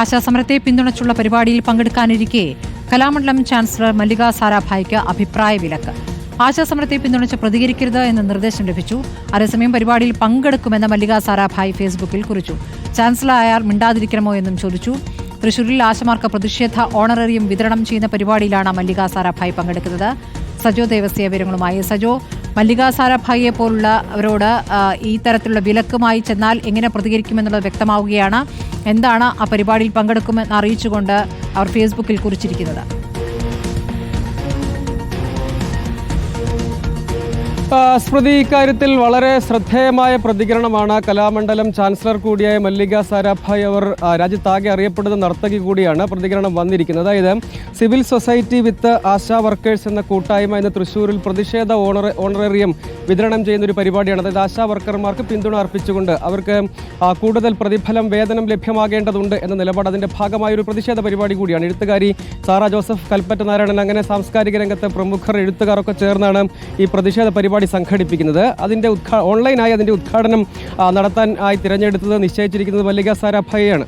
ആശാസമരത്തെ പിന്തുണച്ചുള്ള പരിപാടിയിൽ പങ്കെടുക്കാനിരിക്കെ കലാമണ്ഡലം ചാൻസലർ മല്ലിക സാരാഭായിക്ക് അഭിപ്രായ വിലക്ക്. ആശാസമരത്തെ പിന്തുണച്ച് പ്രതികരിക്കരുത് എന്ന നിർദ്ദേശം ലഭിച്ചു. അതേസമയം പരിപാടിയിൽ പങ്കെടുക്കുമെന്ന് മല്ലിക സാരാഭായ് ഫേസ്ബുക്കിൽ കുറിച്ചു. ചാൻസലർ അയാൾ മിണ്ടാതിരിക്കണമോ എന്നും ചോദിച്ചു. തൃശൂരിൽ ആശമാർക്ക് പ്രതിഷേധ ഓണററിയും വിതരണം ചെയ്യുന്ന പരിപാടിയിലാണ് മല്ലിക സാരാഭായ് പങ്കെടുക്കുന്നത്. സജോ ദേവസ്യ വിവരങ്ങളുമായി സജോ. മല്ലിക സാരാഭായിയെ പോലുള്ള അവരോട് ഈ തരത്തിലുള്ള വിലക്കുമായി ചെന്നാൽ എങ്ങനെ പ്രതികരിക്കുമെന്നുള്ളത് വ്യക്തമാവുകയാണ്. എന്താണ് ആ പരിപാടിയിൽ പങ്കെടുക്കുമെന്ന് അറിയിച്ചുകൊണ്ട് അവർ ഫേസ്ബുക്കിൽ കുറിച്ചിരിക്കുന്നത്. സ്മൃതി ഇക്കാര്യത്തിൽ വളരെ ശ്രദ്ധേയമായ പ്രതികരണമാണ് കലാമണ്ഡലം ചാൻസലർ കൂടിയായ മല്ലിക സാരാഭായ് അവർ രാജ്യത്താകെ അറിയപ്പെടുന്ന നർത്തകി കൂടിയാണ് പ്രതികരണം വന്നിരിക്കുന്നത്. അതായത് civil society with ASHA workers എന്ന കൂട്ടായ്മ ഇന്ന് തൃശ്ശൂരിൽ പ്രതിഷേധ ഓണർ ഓണറേറിയം വിതരണം ചെയ്യുന്ന ഒരു പരിപാടിയാണ്. അതായത് ആശാ വർക്കർമാർക്ക് പിന്തുണ അർപ്പിച്ചുകൊണ്ട് അവർക്ക് കൂടുതൽ പ്രതിഫലം വേതനം ലഭ്യമാകേണ്ടതുണ്ട് എന്ന നിലപാട് അതിന്റെ ഭാഗമായ ഒരു പ്രതിഷേധ പരിപാടി കൂടിയാണ്. എഴുത്തുകാരി സാറ ജോസഫ് കൽപ്പറ്റ നാരായണൻ അങ്ങനെ സാംസ്കാരിക രംഗത്തെ പ്രമുഖർ എഴുത്തുകാരൊക്കെ ചേർന്നാണ് ഈ പ്രതിഷേധ പരിപാടി സംഘടിപ്പിക്കുന്നത്. അതിന്റെ ഉദ്ഘാ ഓൺലൈനായി അതിന്റെ ഉദ്ഘാടനം നടത്താൻ ആയി തിരഞ്ഞെടുത്തത് നിശ്ചയിച്ചിരിക്കുന്നത് മല്ലിക സാരാഭായിയാണ്.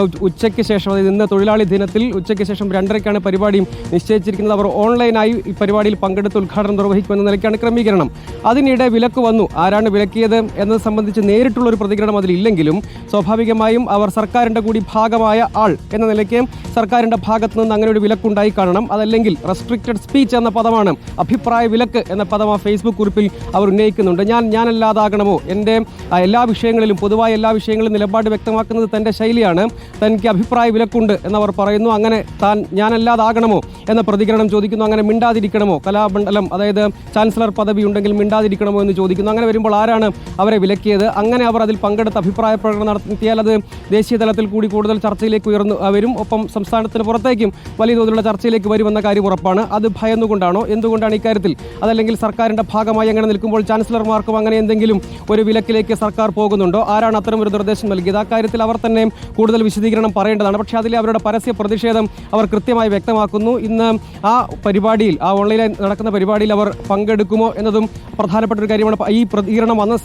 ഉച്ചയ്ക്ക് ശേഷം അതായത് ഇന്ന് തൊഴിലാളി ദിനത്തിൽ ഉച്ചയ്ക്ക് ശേഷം രണ്ടരയ്ക്കാണ് പരിപാടിയും നിശ്ചയിച്ചിരിക്കുന്നത്. അവർ ഓൺലൈനായി ഈ പരിപാടിയിൽ പങ്കെടുത്ത് ഉദ്ഘാടനം നിർവഹിക്കുമെന്ന നിലയ്ക്കാണ് ക്രമീകരണം. അതിനിടെ വിലക്ക് വന്നു. ആരാണ് വിലക്കിയത് എന്നത് സംബന്ധിച്ച് നേരിട്ടുള്ള ഒരു പ്രതികരണം അതിലില്ലെങ്കിലും സ്വാഭാവികമായും അവർ സർക്കാരിന്റെ കൂടി ഭാഗമായ ആൾ എന്ന നിലയ്ക്ക് സർക്കാരിന്റെ ഭാഗത്ത് നിന്ന് അങ്ങനെ ഒരു വിലക്കുണ്ടായി കാണണം. അതല്ലെങ്കിൽ റെസ്ട്രിക്റ്റഡ് സ്പീച്ച് എന്ന പദമാണ് അഭിപ്രായ വിലക്ക് എന്ന പദം ആ ഫേസ്ബുക്ക് കുറിപ്പിൽ അവർ ഉന്നയിക്കുന്നുണ്ട്. ഞാൻ ഞാനല്ലാതാകണമോ? എന്റെ എല്ലാ വിഷയങ്ങളിലും പൊതുവായ എല്ലാ വിഷയങ്ങളിലും നിലപാട് വ്യക്തമാക്കുന്നത് തന്റെ ശൈലിയാണ്. തനിക്ക് അഭിപ്രായ വിലക്കുണ്ട് എന്നവർ പറയുന്നു. അങ്ങനെ താൻ ഞാനല്ലാതാകണമോ എന്ന പ്രതികരണം ചോദിക്കുന്നു. അങ്ങനെ മിണ്ടാതിരിക്കണമോ? കലാമണ്ഡലം അതായത് ചാൻസലർ പദവി ഉണ്ടെങ്കിൽ മിണ്ടാതിരിക്കണമോ എന്ന് ചോദിക്കുന്നു. അങ്ങനെ വരുമ്പോൾ ആരാണ് അവരെ വിലക്കിയത്? അങ്ങനെ അവർ അതിൽ പങ്കെടുത്ത് അഭിപ്രായ പ്രകടനം നടത്തിയാൽ അത് ദേശീയ തലത്തിൽ കൂടി കൂടുതൽ ചർച്ചയിലേക്ക് ഉയർന്നു വരും. ഒപ്പം സംസ്ഥാനത്തിന് പുറത്തേക്കും വലിയ തോതിലുള്ള ചർച്ചയിലേക്ക് വരുമെന്ന കാര്യം ഉറപ്പാണ്. അത് ഭയന്നുകൊണ്ടാണോ? എന്തുകൊണ്ടാണ് ഇക്കാര്യത്തിൽ? അതല്ലെങ്കിൽ സർക്കാരിന്റെ ഭാഗമായി അങ്ങനെ നിൽക്കുമ്പോൾ ചാൻസലർമാർക്കും അങ്ങനെ എന്തെങ്കിലും ഒരു വിലക്കിലേക്ക് സർക്കാർ പോകുന്നുണ്ടോ? ആരാണ് അത്തരം ഒരു നിർദ്ദേശം നൽകിയത്? ആ കാര്യത്തിൽ അവർ തന്നെ കൂടുതൽ വിശദീകരണം പറയേണ്ടതാണ്. പക്ഷേ അതിലെ അവരുടെ പരസ്യ പ്രതിഷേധം അവർ കൃത്യമായി വ്യക്തമാക്കുന്നു. ഇന്ന് ആ പരിപാടിയിൽ ആ ഓൺലൈനിൽ നടക്കുന്ന പരിപാടിയിൽ അവർ പങ്കെടുക്കുമോ എന്നതും പ്രധാനപ്പെട്ട ഒരു കാര്യമാണ്. ഈ പ്രതികരണം വന്ന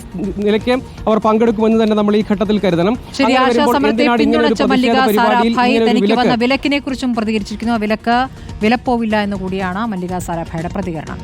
നിലയ്ക്ക് അവർ പങ്കെടുക്കുമെന്ന് തന്നെ നമ്മൾ ഈ ഘട്ടത്തിൽ കരുതണം. തനിക്ക് വന്ന വിലക്കിനെ കുറിച്ചും പ്രതികരിച്ചിരിക്കുന്നു വിലക്ക് വിലപ്പോവില്ല എന്ന് കൂടിയാണ് മല്ലിക സാരാഭായുടെ പ്രതികരണം.